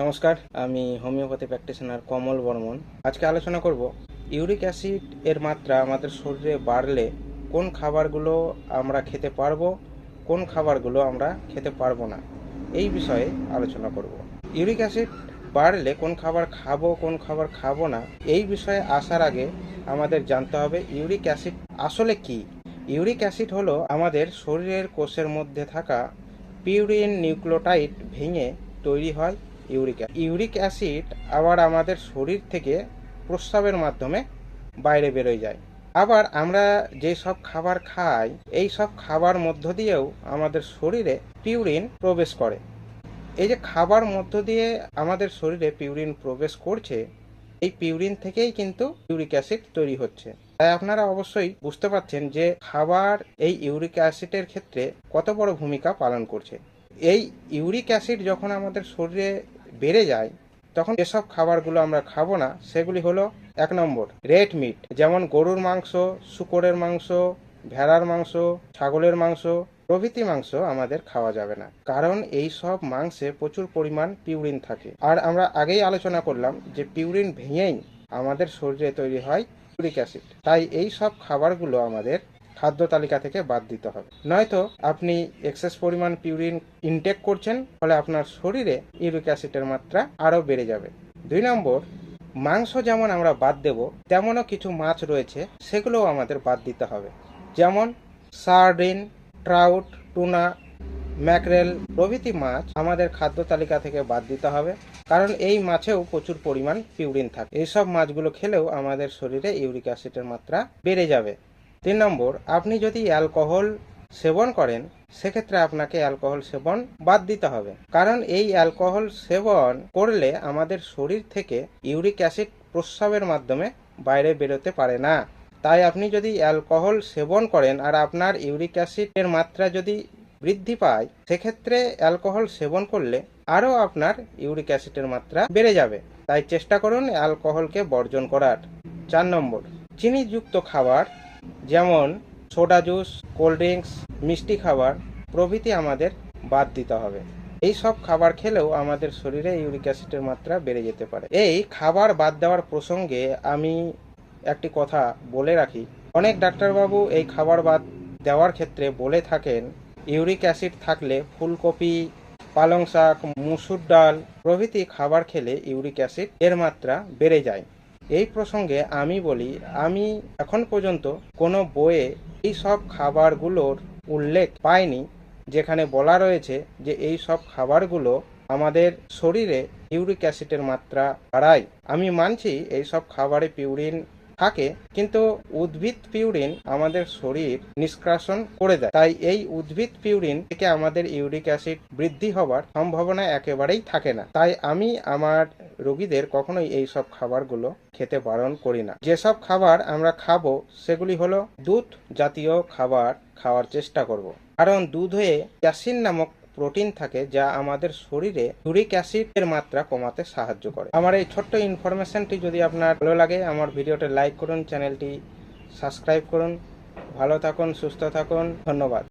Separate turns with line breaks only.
নমস্কার, আমি homeopathy practitioner কমল বর্মন। আজকে আলোচনা করব, ইউরিক অ্যাসিড এর মাত্রা আমাদের শরীরে বাড়লে কোন খাবারগুলো আমরা খেতে পারব, কোন খাবারগুলো আমরা খেতে পারব না, এই বিষয়ে আলোচনা করব। ইউরিক অ্যাসিড বাড়লে কোন খাবার খাব, কোন খাবার খাব না, এই বিষয়ে আসার আগে আমাদের জানতে হবে ইউরিক অ্যাসিড আসলে কি। ইউরিক অ্যাসিড হলো আমাদের শরীরের কোষের মধ্যে থাকা পিউরিন নিউক্লিওটাইড ভেঙে তৈরি হয় ইউরিক ইউরিক অ্যাসিড আবার আমাদের শরীর থেকে প্রস্রাবের মাধ্যমে বাইরে বেরোয় যায়। আবার আমরা যে সব খাবার খাই, এই সব খাবার মধ্য দিয়েও আমাদের শরীরে পিউরিন প্রবেশ করে। এই যে খাবার মধ্য দিয়ে আমাদের শরীরে পিউরিন প্রবেশ করছে, এই পিউরিন থেকেই কিন্তু ইউরিক অ্যাসিড তৈরি হচ্ছে। তাই আপনারা অবশ্যই বুঝতে পারছেন যে খাবার এই ইউরিক অ্যাসিডের ক্ষেত্রে কত বড় ভূমিকা পালন করছে। এই ইউরিক অ্যাসিড যখন আমাদের শরীরে বেড়ে যায়, তখন যেসব খাবারগুলো আমরা খাব না। সেগুলি হলো এক নম্বর রেড মিট যেমন গরুর মাংস, শুকরের মাংস, ভেড়ার মাংস, ছাগলের মাংস, প্রভৃতি মাংস আমাদের খাওয়া যাবে না। কারণ এই সব মাংসে প্রচুর পরিমাণ পিউরিন থাকে। আর আমরা আগেই আলোচনা করলাম যে পিউরিন ভেঙেই আমাদের শরীরে তৈরি হয় ইউরিক অ্যাসিড তাই এই সব খাবারগুলো আমাদের খাদ্য তালিকা থেকে বাদ দিতে হবে। নয়তো আপনি এক্সেস পরিমাণ পিউরিন ইনটেক করছেন, ফলে আপনার শরীরে ইউরিক অ্যাসিডের মাত্রা আরও বেড়ে যাবে। দুই নম্বর, মাংস যেমন আমরা বাদ দেব, তেমনও কিছু মাছ রয়েছে, সেগুলোও আমাদের বাদ দিতে হবে। যেমন সার্ডিন ট্রাউট টুনা ম্যাকরেল প্রভৃতি মাছ আমাদের খাদ্য তালিকা থেকে বাদ দিতে হবে, কারণ এই মাছেও প্রচুর পরিমাণ পিউরিন থাকে। এইসব মাছগুলো খেলেও আমাদের শরীরে ইউরিক অ্যাসিডের মাত্রা বেড়ে যাবে। তিন নম্বর, আপনি যদি অ্যালকোহল সেবন করেন, সেক্ষেত্রে আপনাকে অ্যালকোহল সেবন বাদ দিতে হবে। কারণ এই অ্যালকোহল সেবন করলে আমাদের শরীর থেকে ইউরিক অ্যাসিড প্রস্রাবের মাধ্যমে বাইরে বেরোতে পারে না। তাই আপনি যদি অ্যালকোহল সেবন করেন আর আপনার ইউরিক অ্যাসিডের মাত্রা যদি বৃদ্ধি পায়, সেক্ষেত্রে অ্যালকোহল সেবন করলে আরও আপনার ইউরিক অ্যাসিডের মাত্রা বেড়ে যাবে। তাই চেষ্টা করুন অ্যালকোহলকে বর্জন করার। চার নম্বর, চিনিযুক্ত খাবার যেমন সোডা জুস কোল্ড ড্রিঙ্কস মিষ্টি খাবার, প্রভৃতি আমাদের বাদ দিতে হবে। এই সব খাবার খেলেও আমাদের শরীরে ইউরিক অ্যাসিডের মাত্রা বেড়ে যেতে পারে। এই খাবার বাদ দেওয়ার প্রসঙ্গে আমি একটি কথা বলে রাখি। অনেক ডাক্তারবাবু এই খাবার বাদ দেওয়ার ক্ষেত্রে বলে থাকেন, ইউরিক অ্যাসিড থাকলে ফুলকপি, পালং শাক, মুসুর ডাল প্রভৃতি খাবার খেলে ইউরিক অ্যাসিড এর মাত্রা বেড়ে যায়। এই প্রসঙ্গে আমি বলি, আমি এখন পর্যন্ত কোনো বইয়ে এই সব খাবারগুলোর উল্লেখ পাইনি, যেখানে বলা রয়েছে যে এই সব খাবারগুলো আমাদের শরীরে ইউরিক অ্যাসিডের মাত্রা বাড়ায়। আমি মানছি এই সব খাবারে পিউরিন থাকে, কিন্তু উদ্ভিদ পিউরিন আমাদের শরীর নিষ্কাশন করে দেয়। তাই এই উদ্ভিদ পিউরিন থেকে আমাদের ইউরিক অ্যাসিড বৃদ্ধি হবার সম্ভাবনা একেবারেই থাকে না। তাই আমি আমার রোগীদের কখনোই এই সব খাবারগুলো খেতে বারণ করি না। যেসব খাবার আমরা খাব, সেগুলি হলো দুধ জাতীয় খাবার খাওয়ার চেষ্টা করব। কারণ দুধে ক্যাসিন নামক প্রোটিন থাকে যা আমাদের শরীরে ইউরিক অ্যাসিডের মাত্রা কমাতে সাহায্য করে। আমার এই ছোট্ট ইনফরমেশনটি যদি আপনার ভালো লাগে, আমার ভিডিওটা লাইক করুন চ্যানেলটি সাবস্ক্রাইব করুন। ভালো থাকুন, সুস্থ থাকুন, ধন্যবাদ।